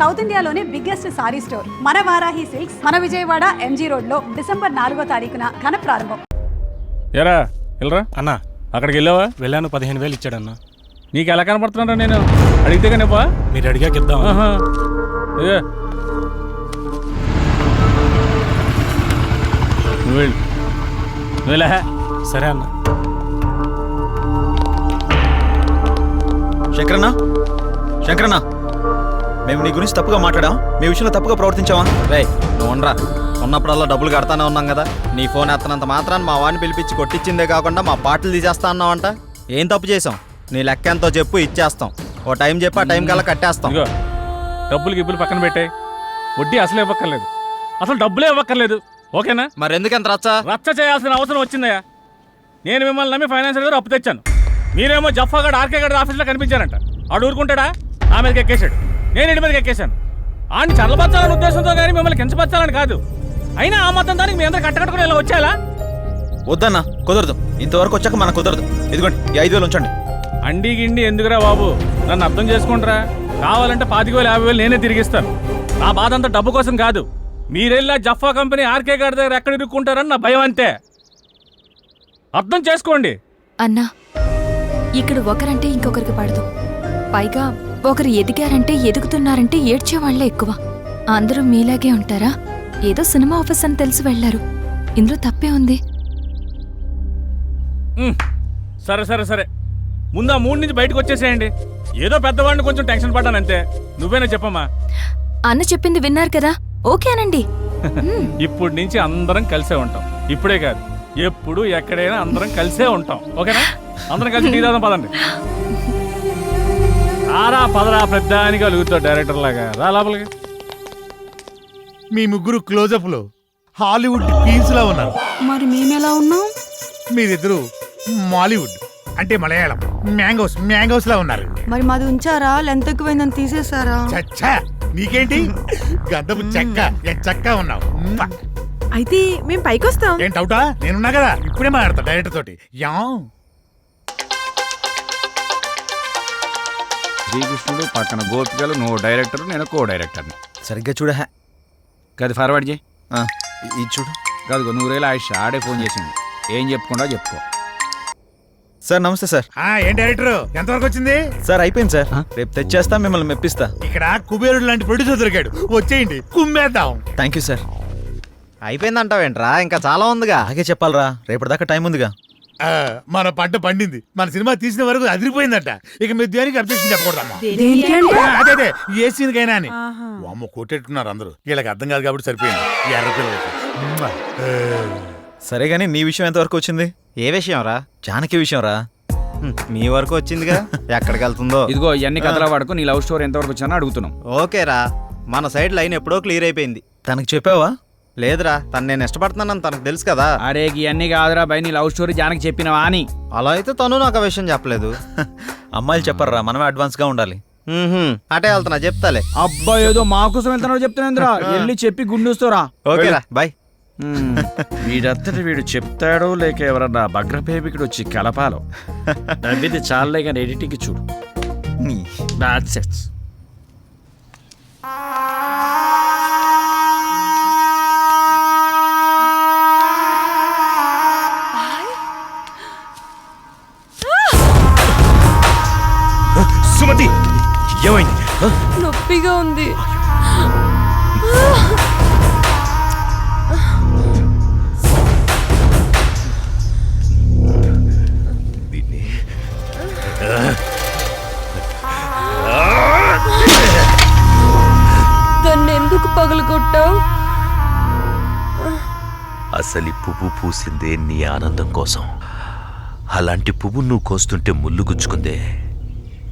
South ఇండియాలోనే biggest sorry store. మన Varahi silks మన విజయవాడ ఎంజీ రోడ్లో డిసెంబర్ నాలుగో తారీఖున ఘన ప్రారంభం. ఎరా వెళ్ళరా అన్నా. అక్కడికి వెళ్ళావా? వెళ్ళాను పదిహేను వేలు ఇచ్చాడన్నా. నీకు ఎలా కనపడుతున్నారా నేను? అడిగితే కనిపా? మీరు అడిగాక ఇద్దాం. నువ్వు వెళ్ళు. నువ్వు వెళ్ళా సరే అన్న. శంకరన్న? శంకరన్న? మేము నీ గురించి తప్పుగా మాట్లాడాం. మీ విషయంలో తప్పుగా ప్రవర్తించావా రే నువ్వు ఉండరా. ఉన్నప్పుడల్లా డబ్బులు కడతానే ఉన్నాం కదా. నీ ఫోన్ ఎత్తనంత మాత్రాన్ని మా వాడిని పిలిపించి కొట్టించిందే కాకుండా మా పాటలు తీసేస్తా అన్నావంట. ఏం తప్పు చేసాం నీ లెక్క ఎంతో చెప్పు ఇచ్చేస్తాం. ఓ టైం చెప్పి ఆ టైం కల్లా కట్టేస్తాం. ఇదిగో డబ్బులు గిబ్బులు పక్కన పెట్టే వడ్డీ అసలు ఇవ్వక్కర్లేదు. అసలు డబ్బులే ఇవ్వక్కర్లేదు. ఓకేనా? మరి ఎందుకు ఎంత రచ్చా? రచ్చ చేయాల్సిన అవసరం వచ్చిందయ్యా. నేను మిమ్మల్ని నమ్మి ఫైనాన్షియల్ గారు అప్పు తెచ్చాను. మీరేమో జఫాగడ్ ఆర్కే గడ్ ఆఫీస్లో కనిపించారంట. ఆడు ఊరుకుంటాడా? ఆ మీదకి ఎక్కేశాడు. నేను ఇంటి మీదకి ఎక్కేశాను. ఆడిని చల్లబచ్చాలనే ఉద్దేశంతో కానీ మిమ్మల్ని కించపరచాలని కాదు. అయినా ఆ మొత్తం దానికి మీ అందరూ కట్టకట్టుకుని ఇలా వచ్చేలా వద్దన్నా కుదరదు. ఇంతవరకు వచ్చాక మనకు కుదరదు. ఇదిగోండి ఈ ఐదు వేలు ఉంచండి. అండి గిండి ఎందుకురా బాబు? నన్ను అర్థం చేసుకుంటారా? కావాలంటే పాతిక వేలు యాభై వేలు నేనే తిరిగిస్తాను. నా బాధ అంతా డబ్బు కోసం కాదు. మీరెళ్ళా జఫా కంపెనీ ఆర్కే గారి దగ్గర ఎక్కడ ఇరుక్కుంటారని నా భయం అంతే. అర్థం చేసుకోండి. అన్నా ఇక్కడ ఒకరంటే ఇంకొకరికి పడదు. పైగా ఒకరు ఎదిగారంటే ఎదుగుతున్నారంటే ఏడ్చేవాళ్ళే ఎక్కువ. అందరూ మీలాగే ఉంటారా? ఏదో సినిమా ఆఫీస్ అని తెలిసి వెళ్ళారు ఇందులో తప్పే ఉంది. సరే సరే సరే. ముందు ఆ మూడు నుంచి బయటకు వచ్చేసేయండి. ఏదో పెద్దవాడిని కొంచెం టెన్షన్ పడ్డాను అంతే. నువ్వేనా చెప్పమ్మా? అన్న చెప్పింది విన్నారు కదా? ఓకేనండి. ఇప్పుడు నుంచి అందరం కలిసే ఉంటాం. ఇప్పుడే కాదు ఎప్పుడు ఎక్కడైనా అందరం కలిసే ఉంటాం. ఓకేనా? అందరం కలిసి టీ తాగుదాం పదండి. రారా పదరా పెద్ద అని కలుగుతావు డైరెక్టర్ లాగా. రా లోపలికి. మీ ముగ్గురు క్లోజప్లో హాలీవుడ్ క్వీన్స్ లా ఉన్నారు. మరి మేమెలా ఉన్నాం? మీరిద్దరు మాలీవుడ్ అంటే మలయాళం మ్యాంగోస్ మ్యాంగోస్ లా ఉన్నారు. మరి మాది ఉంచారా? లెంత్ ఎక్కువైందని తీసేసారా చచ్చా నీకేంటి? గంధపు చెక్క చెక్క ఉన్నావు? మ్మ. అయితే మేము పైకి వస్తాం ఏం డౌటా నేనున్నా కదా? ఇప్పుడే మాట్లాడతా డైరెక్టర్ తోటి. యా శ్రీకృష్ణుడు పక్కన గోపికలు నువ్వు డైరెక్టర్ నేను కో డైరెక్టర్ని సరిగ్గా చూడ గది ఫార్వర్డ్ చేయి. ఇది చూడు. కాదు నూరేళ్ళ ఆయుష్ ఆడే ఫోన్ చేసింది. ఏం చెప్పుకుండా చెప్పుకో. సార్ నమస్తే సార్. ఆ, ఏం డైరెక్టర్? ఎంతవరకు వచ్చింది? సార్ అయిపోయింది సార్. రేపు తెచ్చేస్తా మిమ్మల్ని మెప్పిస్తా. ఇక్కడ కుబేరుడు లాంటి ప్రొడ్యూసర్ దొరికాడు. వచ్చేయండి కుమ్మేద్దాం. Thank you sir. అయిపోయిందంటావేంట్రా? ఇంకా చాలా ఉందిగా. అలాగే చెప్పాలరా. రేపటిదాకా టైం ఉందిగా. మన పంట పండింది. మన సినిమా తీసిన వరకు అదిరిపోయిందట. ఇక మీరు దేనికి అబ్జెక్షన్ చెప్పకూడదమ్మా? అదే అదే. ఏ సీన్ కైనా అని అమ్మ కొట్టేట్టున్నారు అందరూ. వీళ్ళకి అర్థం కాదు కాబట్టి సరిపోయింది. ఎర్ర పిల్లలకి. సరే గానీ నీ విషయం ఎంతవరకు వచ్చింది? ఏ విషయం రా? జానకి విషయం రా. మీ వరకు వచ్చిందిగా? ఎక్కడికి వెళ్తుందో? ఇదిగో ఇవన్నీ కథల వాడుకో నీ లవ్ స్టోరీ ఎంతవరకు వచ్చానో అడుగుతున్నాం. ఓకేరా మన సైడ్ లైన్ ఎప్పుడో క్లియర్ అయిపోయింది. తనకు చెప్పావా? లేదురా తను నేను ఇష్టపడుతున్నానని తనకు తెలుసు కదా. అరే ఇవన్నీ కాదురా బై నీ లవ్ స్టోరీ జానకి చెప్పినవా అని. అలా అయితే తను నాకు ఆ విషయం చెప్పలేదు. అమ్మాయిలు చెప్పరా మనమే అడ్వాన్స్గా ఉండాలి అటే వెళ్తున్నా చెప్తాలే. అబ్బా ఏదో మా కోసం వెళ్తున్నాడు చెప్తున్నాందిరా. వెళ్ళి చెప్పి గుండూస్తోరా. ఓకేరా బాయ్. వీడంతటి వీడు చెప్తాడో లేక ఎవరన్నా భగ్రపేమికుడు వచ్చి కలపాలో? నవ్వింది చాలే కానీ ఎడిటింగ్ చూడు. That's it. ఏమైంది? నొప్పిగా ఉంది. దాన్ని. ఎందుకు పగలగొట్టావు? అసలి పువ్వు పూసిందే నీ ఆనందం కోసం. అలాంటి పువ్వు నువ్వు కోస్తుంటే ముళ్ళు గుచ్చుకుందే.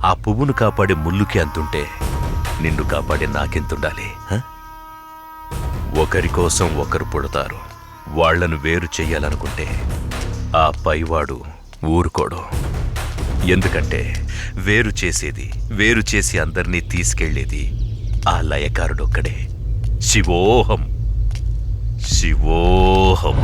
ఆ పువ్వును కాపాడే ముల్లుకి అంతుంటే నిన్ను కాపాడే నాకెంతుండాలి ఒకరి కోసం ఒకరు పుడతారు. వాళ్ళను వేరు చెయ్యాలనుకుంటే ఆ పైవాడు ఊరుకోడు. ఎందుకంటే వేరు చేసేది వేరు చేసి అందరినీ తీసుకెళ్ళేది ఆ లయకారుడొక్కడే. శివోహం. శివోహం.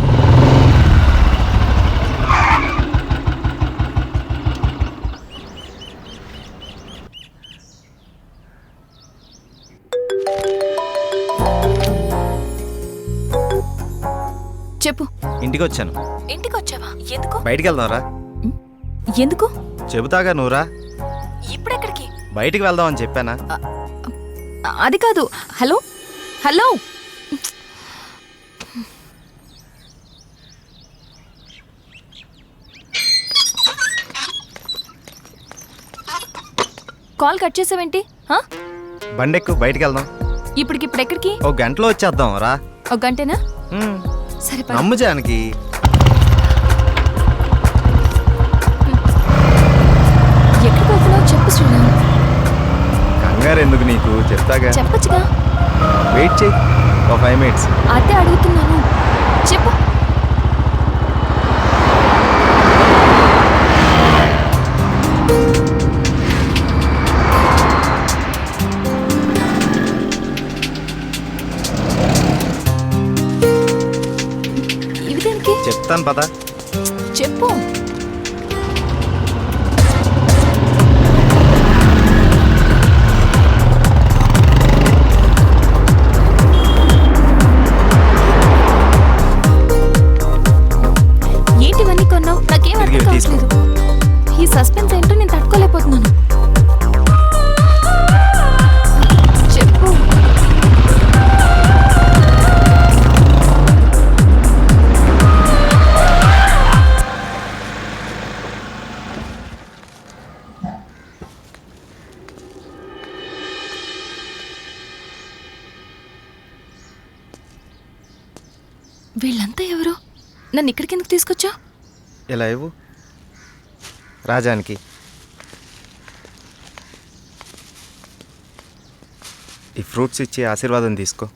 ఇంటికి వచ్చాను ఇంటికి వచ్చావా ఎందుకు? బయటికి వెళ్దాంరా ఎందుకు? చెబుతాగా నువ్వురా. ఇప్పుడెక్కడికి? బయటికి వెళ్దామని చెప్పానా? అది కాదు. హలో? హలో? కాల్ కట్ చేసావేంటి? హా? బండెక్కు బయటికి వెళ్దాం ఇప్పటికిప్పుడు ఎక్కడికి ఓ గంటలో వచ్చేద్దాం రా ఒక గంటనా సరే. నమ్ము జానకి. ఎక్కడికి వెళ్తున్నావు చెప్పు శ్రీరామ్. కంగారు ఎందుకు నీకు? చెప్తాగా చెప్పచ్చుగా. వెయిట్ చేయి. ఒక ఫైవ్ మినిట్స్ అదే అడుగుతున్నాను. చెప్పు. చెప్తాను పదా. చెప్పు. వీళ్ళంతా ఎవరు? నన్ను ఇక్కడికి ఎందుకు తీసుకొచ్చా? ఇలా ఇవ్వు? రాజానికి. ఈ ఫ్రూట్స్ ఇచ్చి ఆశీర్వాదం తీసుకో.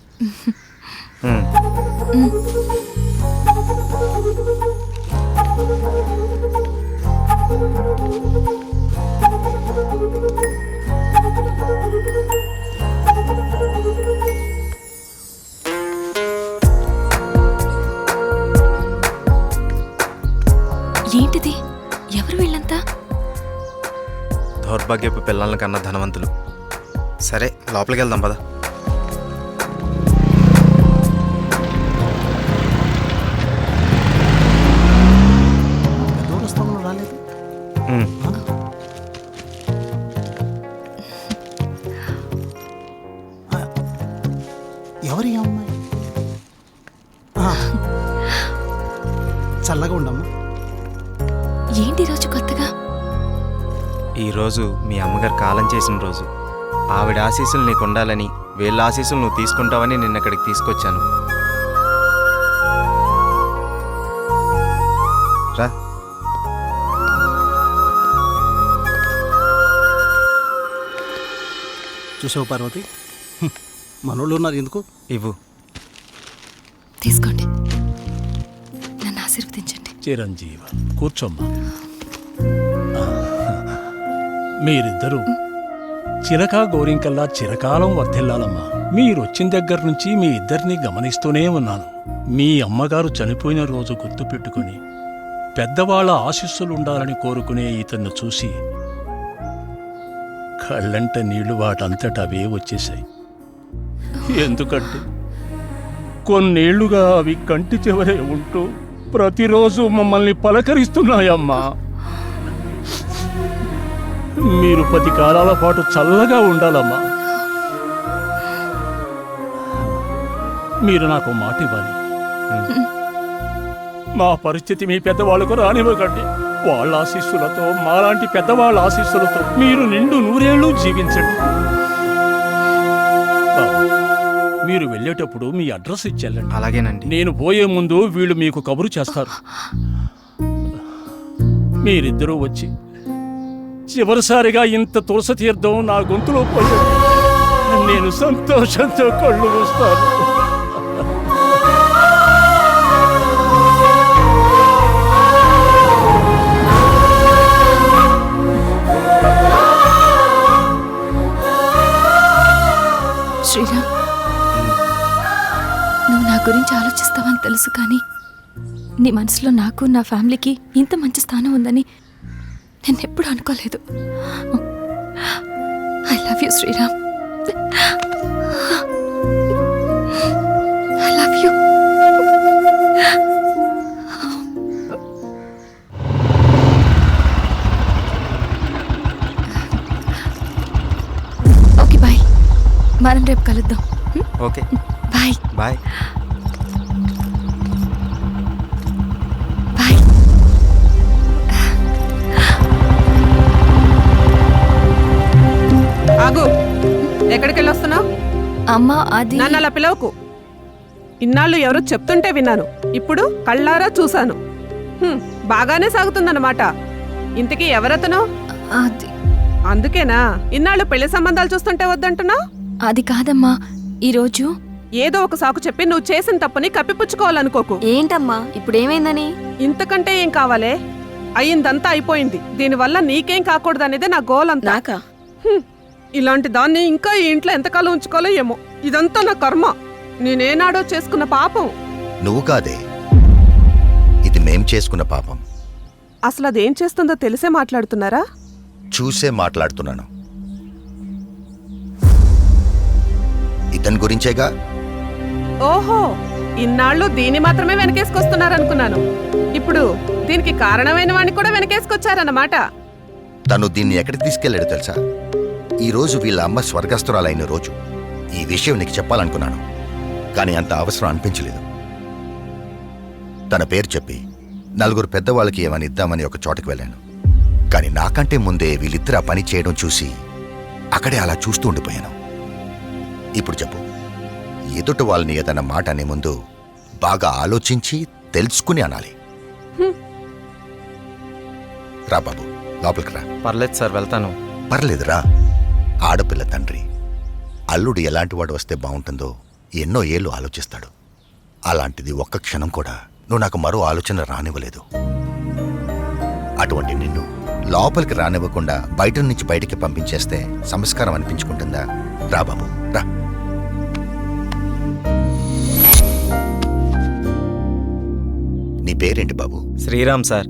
దౌర్భాగ్యపు పిల్లల్ని కన్నా ధనవంతులు. సరే లోపలికి వెళ్దాం పదా. మీ అమ్మగారు కాలం చేసిన రోజు. ఆవిడ ఆశీస్సులు నీకు ఉండాలని వీళ్ళ ఆశీస్సులు నువ్వు తీసుకుంటావని నిన్న ఇక్కడికి తీసుకొచ్చాను. రా. చూసావు పార్వతి. మనోళ్ళు ఉన్నారు ఎందుకు? ఇవ్వు. తీసుకోండి. నన్ను ఆశీర్వదించండి. చిరంజీవ కూర్చోమ్మా. మీరిద్దరూ. చిలక గోరింకల్లా చిరకాలం వర్ధిల్లాలమ్మా. మీరొచ్చిన దగ్గర నుంచి మీ ఇద్దరిని గమనిస్తూనే ఉన్నాను. మీ అమ్మగారు చనిపోయిన రోజు గుర్తుపెట్టుకుని పెద్దవాళ్ళ ఆశీస్సులుండాలని కోరుకునే ఇతన్ని చూసి కళ్ళంట నీళ్ళు వాటంతట అవే వచ్చేశాయి. ఎందుకంటే కొన్నేళ్ళుగా అవి కంటి చివరే ఉంటూ ప్రతిరోజు మమ్మల్ని పలకరిస్తున్నాయమ్మా. మీరు పది కాలాల పాటు చల్లగా ఉండాలమ్మా. మీరు నాకు మాట ఇవ్వాలి. మా పరిస్థితి మీ పెద్దవాళ్ళకు రానివ్వకండి. వాళ్ళ ఆశీస్సులతో మాలాంటి పెద్దవాళ్ళ ఆశీస్సులతో మీరు నిండు నూరేళ్ళు జీవించండి. మీరు వెళ్ళేటప్పుడు మీ అడ్రస్ ఇచ్చెళ్ళండి. అలాగేనండి. నేను పోయే ముందు వీళ్ళు మీకు కబురు చేస్తారు. మీరిద్దరూ వచ్చి చివరిసారిగా ఇంత తులసి తీర్థం నా గొంతులో పోయాడు నేను సంతోషంతో కళ్ళు మూస్తాను. శ్రీరామ్ నువ్వు నా గురించి ఆలోచిస్తావని తెలుసు కానీ నీ మనసులో నాకు నా ఫ్యామిలీకి ఇంత మంచి స్థానం ఉందని నేను ఎప్పుడు అనుకోలేదు. I love you Sriram I love you okay bye మనం రేపు కలుద్దాం. ఓకే బాయ్ బాయ్ ఆగు. ఎక్కడికి వెళ్ళొస్తున్నావు అమ్మా అది నన్ను అలా పిలవకు. ఇన్నాళ్ళు ఎవరో చెప్తుంటే విన్నాను. ఇప్పుడు కళ్ళారా చూశాను. హ్మ్, బాగానే సాగుతుందన్నమాట. ఇంతకీ ఎవరతను? అది అందుకేనా? ఇన్నాళ్ళు పెళ్ళి సంబంధాలు చూస్తుంటే వద్దంటున్నా? అది కాదమ్మా. ఈరోజు ఏదో ఒక సాకు చెప్పి నువ్వు చేసిన తప్పుని కప్పిపుచ్చుకోవాలనుకోకు. ఏంటమ్మా ఇప్పుడు ఏమైందని ఇంతకంటే ఏం కావాలే? అయ్యిందంతా అయిపోయింది. దీనివల్ల నీకేం కాకూడదనేదే నా గోల్ అంతా నాకా? హ్మ్. ఇలాంటి దాన్ని ఇంకా ఈ ఇంట్లో ఎంతకాలం ఉంచుకోలో ఏమో. ఇదంతా నా కర్మ. నేనేనాడో చేసుకున్న పాపం. నువ్వు కాదే. ఇది మేం చేసుకున్న పాపం. అసలు అదేం చేస్తుందో తెలిసే మాట్లాడుతున్నారా? చూసే మాట్లాడుతున్నాను. ఇతని గురించేగా? ఓహో ఇన్నాళ్ళు దీన్ని మాత్రమే వెనకేసుకొస్తున్నారనుకున్నాను. ఇప్పుడు దీనికి కారణమైన వాడిని కూడా వెనకేసుకొచ్చారన్నమాట. తను దీన్ని ఎక్కడికి తీసుకెళ్ళాడు తెలుసా? ఈ రోజు వీళ్ళ అమ్మ స్వర్గస్థురాలైన రోజు. ఈ విషయం నీకు చెప్పాలనుకున్నాను. కానీ అంత అవసరం అనిపించలేదు. తన పేరు చెప్పి నలుగురు పెద్దవాళ్ళకి ఏమని ఇద్దామని ఒక చోటకి వెళ్ళాను. కానీ నాకంటే ముందే వీళ్ళిద్దరు ఆ పని చేయడం చూసి అక్కడే అలా చూస్తూ ఉండిపోయాను. ఇప్పుడు చెప్పు. ఎదుట వాళ్ళని ఏదన్నా మాట అనే ముందు బాగా ఆలోచించి తెలుసుకుని అనాలి. రా బాబు లోపలికి రా. పర్లేదు సార్ వెళ్తాను. పర్లేదురా. ఆడపిల్ల తండ్రి. అల్లుడు ఎలాంటి వాడు వస్తే బాగుంటుందో ఎన్నో ఏళ్ళు ఆలోచిస్తాడు. అలాంటిది ఒక్క క్షణం కూడా నువ్వు నాకు మరో ఆలోచన రానివ్వలేదు. అటువంటి నిన్ను లోపలికి రానివ్వకుండా బయట నుంచి బయటికి పంపించేస్తే సంస్కారం అనిపించుకుంటుందా? రా బాబు రా. నీ పేరేంటి బాబు? శ్రీరామ్ సార్.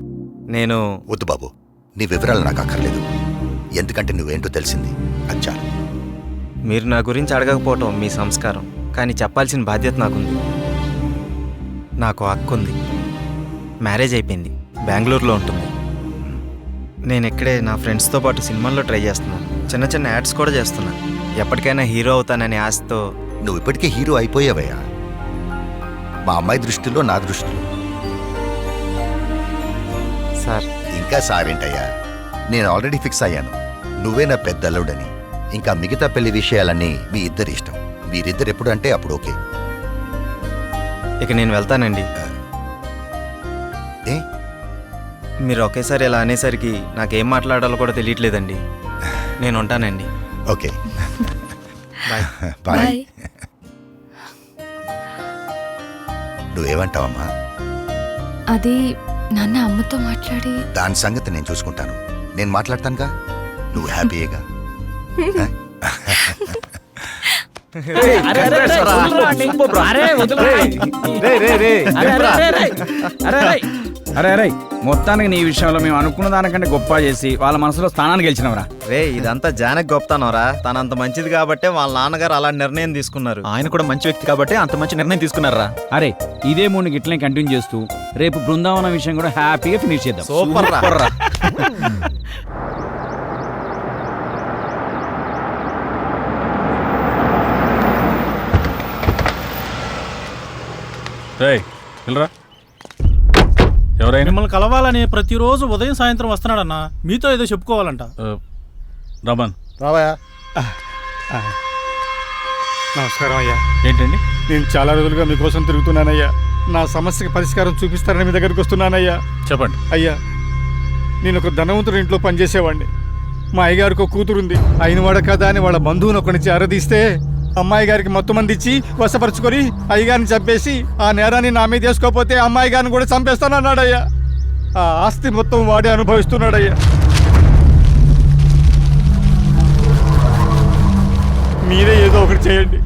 నేను వద్దు బాబు. నీ వివరాలు నాకు అక్కర్లేదు. ఎందుకంటే నువ్వేంటో తెలిసింది. అది చాలు మీరు నా గురించి అడగకపోవటం మీ సంస్కారం కానీ చెప్పాల్సిన బాధ్యత నాకుంది. నాకు అక్క ఉంది మ్యారేజ్ అయిపోయింది. బెంగళూరులో ఉంటుంది. నేను ఇక్కడే నా ఫ్రెండ్స్తో పాటు సినిమాల్లో ట్రై చేస్తున్నాను. చిన్న చిన్న యాడ్స్ కూడా చేస్తున్నా. ఎప్పటికైనా హీరో అవుతాననే ఆశతో నువ్వు ఇప్పటికే హీరో అయిపోయావయ్యా. మా అమ్మాయి దృష్టిలో నా దృష్టిలో. సార్. ఇంకా సారేంటయ్యా నేను ఆల్రెడీ ఫిక్స్ అయ్యాను. నువ్వే నా పెద్ద అల్లుడని. ఇంకా మిగతా పెళ్ళి విషయాలన్నీ మీ ఇద్దరి ఇష్టం. మీరిద్దరు ఎప్పుడు అంటే అప్పుడు ఓకే. ఇక నేను వెళ్తానండి. ఏ? మీరు ఒకేసారి ఇలా అనేసరికి నాకేం మాట్లాడాలో కూడా తెలియట్లేదండి. నేను ఉంటానండి. ఓకే. బాయ్. బాయ్. బాయ్. నువ్వేమంటావమ్మా? అది నాన్న అమ్మతో మాట్లాడి. దాని సంగతి నేను చూసుకుంటాను. నేను మాట్లాడతానుగా? నువ్వు హ్యాపీయేగా? అరే అరే మొత్తానికి నీ విషయంలో మేము అనుకున్న దానికంటే గొప్ప చేసి వాళ్ళ మనసులో స్థానాన్ని గెలిచినవరా? రే ఇదంతా జానక్ గొప్పతనరా. తనంత మంచిది కాబట్టే వాళ్ళ నాన్నగారు అలా నిర్ణయం తీసుకున్నారు. ఆయన కూడా మంచి వ్యక్తి కాబట్టి అంత మంచి నిర్ణయం తీసుకున్నారా? అరే ఇదే మూడు గిట్లనే కంటిన్యూ చేస్తూ రేపు బృందావనం విషయం కూడా హ్యాపీగా ఫినిష్ చేద్దాం. సూపర్ రా. రా. రేయ్ వెళ్ళరా. ఎవరైనా? మిమ్మల్ని కలవాలని ప్రతిరోజు ఉదయం సాయంత్రం వస్తున్నాడన్నా మీతో ఏదో చెప్పుకోవాలంట. రమన్. రావయ్యా. నమస్కారం అయ్యా. ఏంటండి? నేను చాలా రోజులుగా మీకోసం తిరుగుతున్నానయ్యా. నా సమస్యకి పరిష్కారం చూపిస్తారని మీ దగ్గరికి వస్తున్నానయ్యా. చెప్పండి. అయ్యా నేను ఒక ధనవంతుడి ఇంట్లో పనిచేసేవాడిని మా అయ్యగారికి ఒక కూతురుంది. అయినవాడ కదా అని వాళ్ళ బంధువుని ఒకటి నుంచి అరదీస్తే అమ్మాయి గారికి మొత్తం మంది ఇచ్చి వశపరుచుకొని అయ్యగారిని చంపేసి ఆ నేరాన్ని నా మీద వేసుకోకపోతే అమ్మాయి గారిని కూడా చంపేస్తానన్నాడయ్యా. ఆ ఆస్తి మొత్తం వాడే అనుభవిస్తున్నాడయ్యా. మీరే ఏదో ఒకటి చేయండి.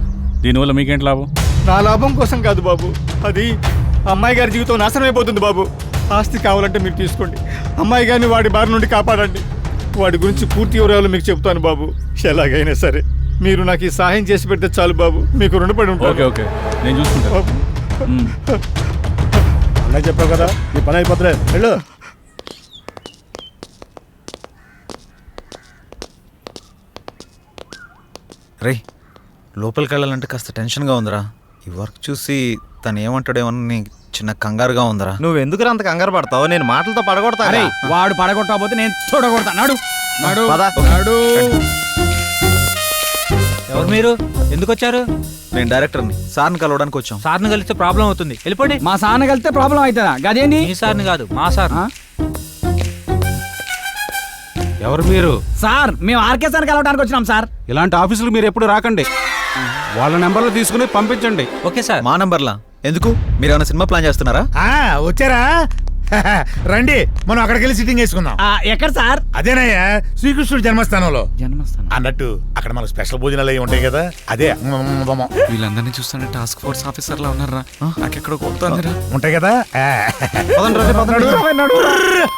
దీనివల్ల మీకేంటి లాభం? నా లాభం కోసం కాదు బాబు. అది అమ్మాయి గారి జీవితం నాశనం అయిపోతుంది బాబు. ఆస్తి కావాలంటే మీరు తీసుకోండి. అమ్మాయి గారిని వాడి బారి నుండి కాపాడండి. వాడి గురించి పూర్తి వివరాలు మీకు చెప్తాను బాబు. ఎలాగైనా సరే. మీరు నాకు ఈ సహాయం చేసి పెడితే చాలు బాబు. మీకు రుణపడి ఓకే ఉంటాను. ఓకే నేను చూసుకుంటాను. అన్నయ్య చెప్పావు కదా నీ పని అయిపోతుంది వెళ్ళు. రే లోపలికి వెళ్ళాలంటే కాస్త టెన్షన్గా ఉందిరా. ఈ వర్క్ చూసి తను ఏమంటాడేమని చిన్న కంగారుగా ఉందిరా. నువ్వు ఎందుకు అంత కంగారు పడతావు? నేను మాటలతో పడగొడతా వాడు పడగొట్టకపోతే నేను చూడగొడతా. నడు నడు పద. నడు. ఎవరు మీరు? ఎందుకు వచ్చారు? నేను డైరెక్టర్ని. సార్ని కలవడానికి వచ్చాం. సార్ని కలిస్తే ప్రాబ్లం అవుతుంది. వెళ్ళిపోండి. మా సాన్న కలిస్తే ప్రాబ్లం అవుతుందా? గదేంటి మీ సార్ని కాదు మా సార్? ఎవరు మీరు? సార్ మేము ఆర్కే సార్ కలవడానికి వచ్చినాం సార్. ఇలాంటి ఆఫీసులు మీరు ఎప్పుడు రాకండి. వాళ్ళ నెంబర్లు తీసుకుని పంపించండి. Okay sir. మా నంబర్లా? ఎందుకు? మీరు ఏమైనా సినిమా ప్లాన్ చేస్తున్నారా? ఆ, వచ్చారా? రండి మనం అక్కడికి వెళ్ళి సిట్టింగ్ వేసుకుందాం. ఆ, ఎక్కడ సార్? అదేనయ్యా శ్రీకృష్ణుడి జన్మస్థానంలో. జన్మస్థానం? అన్నట్టు అక్కడ మనకు స్పెషల్ భోజనాలు అవి ఉంటాయి కదా అదే. వీళ్ళందరినీ చూస్తుంటే టాస్క్ ఫోర్స్ ఆఫీసర్లా ఉన్నారా? నాకెక్కడ కొడుతుందిరా ఉంటాయి కదా.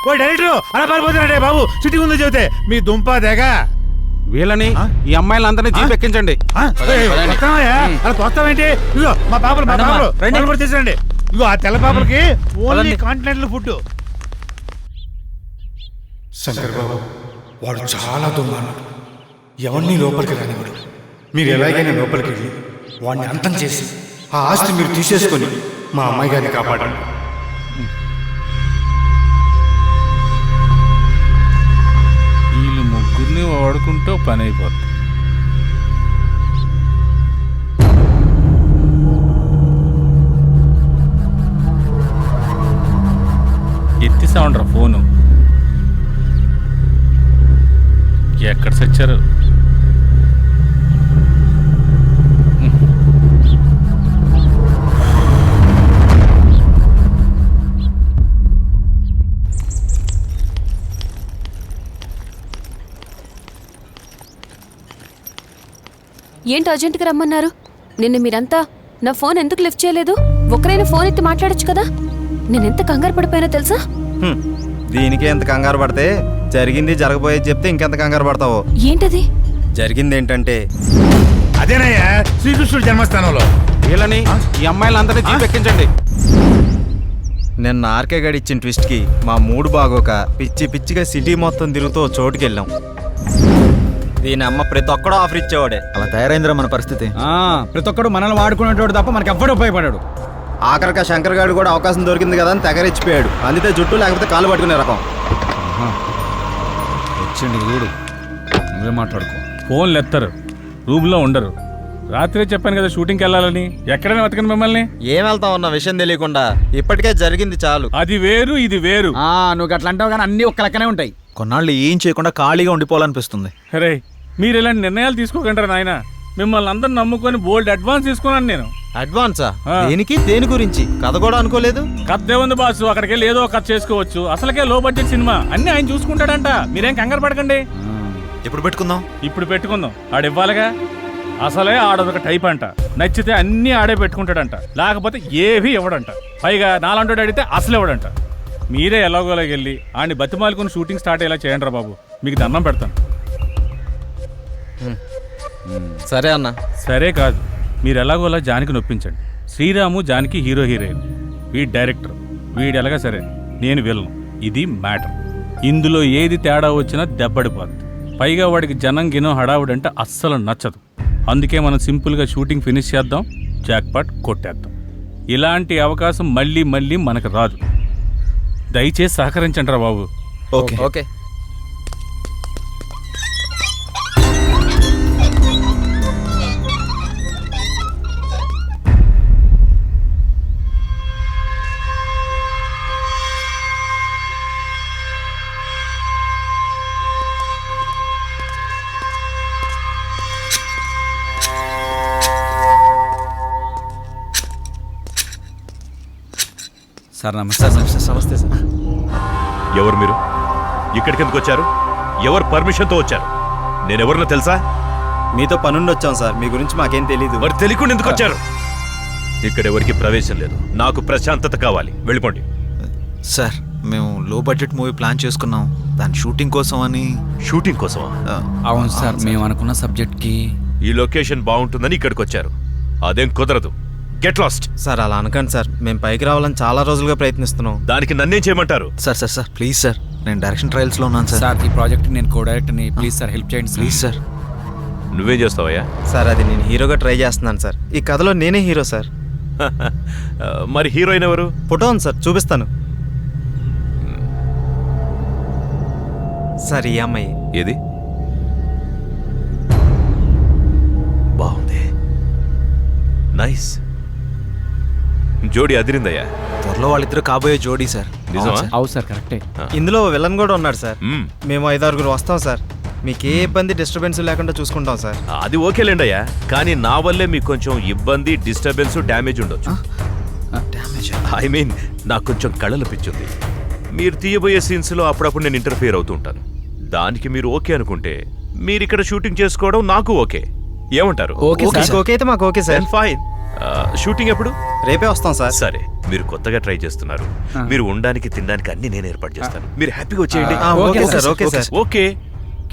ఓ డైరెక్టర్ అలా పారిపోతున్నాడే బాబు. సిట్టింగ్ ఉందో చెబితే మీ దుంప తెగ. వీళ్ళని ఈ అమ్మాయిలందరినీ జీప్ ఎక్కించండి? అలా ఇదిగో మా పాపలు మా పాపలు. రండి. కూడా తీసుకురండి ఇదిగో ఆ తెల్ల పాపలకి only continental food Shankar Babu వాడు చాలా దుమ్మానుడు ఎవరిని లోపలికి రానివాడు మీరు ఎలాగైనా లోపలికి వెళ్ళి వాడిని అంతం చేసి ఆ ఆస్తి మీరు తీసేసుకొని మా అమ్మాయి గారిని కాపాడండి. వీళ్ళు ముగ్గురిని వాడుకుంటూ పని అయిపోతుంది ఎత్తి సౌండ్రా ఫోను. ఎక్కడ సచ్చారు? ఏంటి అర్జెంటుగా రమ్మన్నారు? నిన్న మీరంతా నా ఫోన్ ఎందుకు లిఫ్ట్ చేయలేదు? ఒకరైనా ఫోన్ ఎత్తి మాట్లాడొచ్చు కదా? నేనెంత కంగారు పడిపోయినా తెలుసా? దీనికే ఎంత కంగారు పడితే జరిగింది జరగబోయేది చెప్తే ఇంకెంత కంగారు పడతావో? ఏంటది? జరిగింది ఏంటంటే అదేనయ్యా శ్రీకృష్ణుడి జన్మస్థానంలో. వీళ్ళని ఈ అమ్మాయిలందరినీ జీప్ ఎక్కించండి నిన్న ఆర్కే గడి ఇచ్చిన ట్విస్ట్కి మా మూడు బాగోక పిచ్చి పిచ్చిగా సిటీ మొత్తం తిరుగుతూ చోటుకి వెళ్ళాం దీని అమ్మ ప్రతి ఒక్కడో ఆఫర్ ఇచ్చేవాడే. అలా తయారైందిరా మన పరిస్థితి. ఆ, ప్రతి ఒక్కడు మనల్ని వాడుకునేటోడు తప్ప మనకి ఎవ్వడు ఉపయోగపడాడు. ఆఖరిగా శంకర్ గారు కూడా అవకాశం దొరికింది కదా అని తెగరిచ్చిపోయాడు అందితే జుట్టు లేకపోతే కాలు పట్టుకునే రకం. వచ్చింది చూడు. నువ్వే మాట్లాడుకో. ఫోన్లు ఎత్తారు. రూమ్లో ఉండరు. రాత్రే చెప్పాను కదా షూటింగ్కి వెళ్ళాలని. ఎక్కడైనా వెతకండి మిమ్మల్ని. ఏం వెళ్తా ఉన్న విషయం తెలియకుండా ఇప్పటికే జరిగింది చాలు. అది వేరు ఇది వేరు. ఆ, నువ్వు అట్లా అంటావు కానీ అన్ని ఒక్క లెక్కనే ఉంటాయి. కొన్నాళ్ళు ఏం చేయకుండా ఖాళీగా ఉండిపోవాలనిపిస్తుంది. అరే మీరు ఇలాంటి నిర్ణయాలు తీసుకోకంటారా నాయన. మిమ్మల్ని అందరు నమ్ముకొని బోల్డ్ అడ్వాన్స్ తీసుకున్నాను నేను. అడ్వాన్సా. దేనికి? దేని గురించి? కథ కూడా అనుకోలేదు? కథ ఏముంది బాసు. అక్కడికి వెళ్ళి ఏదో కథ చేసుకోవచ్చు. అసలుకే లో బడ్జెట్ సినిమా. అన్ని ఆయన చూసుకుంటాడంట. మీరేం కంగారు పడకండి. ఎప్పుడు పెట్టుకుందాం? ఇప్పుడు పెట్టుకుందాం. ఆడు ఇవ్వాలిగా అసలే ఆడొక టైప్ అంట. నచ్చితే అన్ని ఆడే పెట్టుకుంటాడంట. లేకపోతే ఏవి ఇవ్వడంట. పైగా నాలంటోడు అడిగితే అసలు ఇవ్వడంట. మీరే ఎలాగోలాగ వెళ్ళి ఆడిని బతిమాలుకుని షూటింగ్ స్టార్ట్ అయ్యేలా చేయండి రా బాబు. మీకు దండం పెడతాను. సరే అన్న. సరే కాదు. మీరు ఎలాగోలా Janaki నొప్పించండి. Sriram Janaki hero heroine. వీడి డైరెక్టర్ వీడు ఎలాగా సరే? నేను విలను. ఇది మ్యాటర్. ఇందులో ఏది తేడా వచ్చినా దెబ్బడిపోద్ది. పైగా వాడికి జనం గినం హడావుడంటే అస్సలు నచ్చదు. అందుకే మనం సింపుల్గా షూటింగ్ ఫినిష్ చేద్దాం జాక్పాట్ కొట్టేద్దాం. ఇలాంటి అవకాశం మళ్ళీ మళ్ళీ మనకు రాదు. దయచేసి సహకరించండి రా బాబు. ఓకే. ఓకే. సార్ నమస్తే నమస్తే సార్. ఎవరు మీరు? ఇక్కడికి ఎందుకు వచ్చారు? ఎవరు పర్మిషన్తో వచ్చారు? నేనెవరినో తెలుసా? మీతో పనుండి వచ్చాం సార్. మీ గురించి మాకేం తెలీదు. మరి తెలియకుండా ఎందుకు వచ్చారు? ఇక్కడ ఎవరికి ప్రవేశం లేదు. నాకు ప్రశాంతత కావాలి. వెళ్ళిపోండి. సార్ మేము లో బడ్జెట్ మూవీ ప్లాన్ చేసుకున్నాం. దాని షూటింగ్ కోసం అని. షూటింగ్ కోసమా? ఆ, అవును సార్ మేము అనుకున్న సబ్జెక్ట్కి ఈ లొకేషన్ బాగుంటుందని ఇక్కడికి వచ్చారు అదేం కుదరదు. Get lost. సార్ అలా అనకండి సార్. మేము పైకి రావాలని చాలా రోజులుగా ప్రయత్నిస్తున్నాం. దానికి నన్నేం చేయమంటారు? Sir sir sir please sir. నేను డైరెక్షన్ ట్రయల్స్లో ఉన్నాను సార్. సార్ ఈ ప్రాజెక్ట్ నేను కో డైరెక్టర్ని ప్లీజ్ సార్ హెల్ప్ చేయండి ప్లీజ్ సార్. నువ్వేం చేస్తావయ్యా? సార్ అది నేను హీరోగా ట్రై చేస్తున్నాను సార్. ఈ కథలో నేనే హీరో సార్. మరి హీరోయిన్ ఎవరు? ఫోటో ఉంది సార్ చూపిస్తాను. సార్ ఈ అమ్మాయి. ఏది? బాగుంది. నైస్. జోడి అదిరిందయ్యా. త్వరలో వాళ్ళిద్దరు కాబోయే జోడీ సార్. నిజమా? అవు సార్. కరెక్టే. ఇందులో విలన్ కూడా ఉన్నాడు సార్. మ్మ్. మేము ఐదారుగురు వస్తాం సార్. మీకు ఏ ఇబ్బంది డిస్టర్బెన్స్ లేకుండా చూసుకుంటాం సార్. అది ఓకేలేండి అయ్యా కానీ నా వల్లే మీకు కొంచెం ఇబ్బంది డిస్టర్బెన్స్ డ్యామేజ్ ఉండొచ్చు. ఐ మీన్ నాకు కొంచెం కళలు పిచ్చుంది మీరు తీయబోయే సీన్స్లో అప్పుడప్పుడు నేను ఇంటర్ఫియర్ అవుతూ ఉంటాను. దానికి మీరు ఓకే అనుకుంటే మీరు ఇక్కడ షూటింగ్ చేసుకోవడం నాకు ఓకే. ఏమంటారు? Okay sir. ఓకే అయితే మాకు ఓకే సార్. ఫైన్ షూటింగ్ ఎప్పుడు? రేపే వస్తాం సార్. సరే మీరు కొత్తగా ట్రై చేస్తున్నారు. మీరు ఉండడానికి తినడానికి అన్ని నేను ఏర్పాటు చేస్తాను. మీరు హ్యాపీగా వచ్చేయండి. Okay sir okay sir. Okay.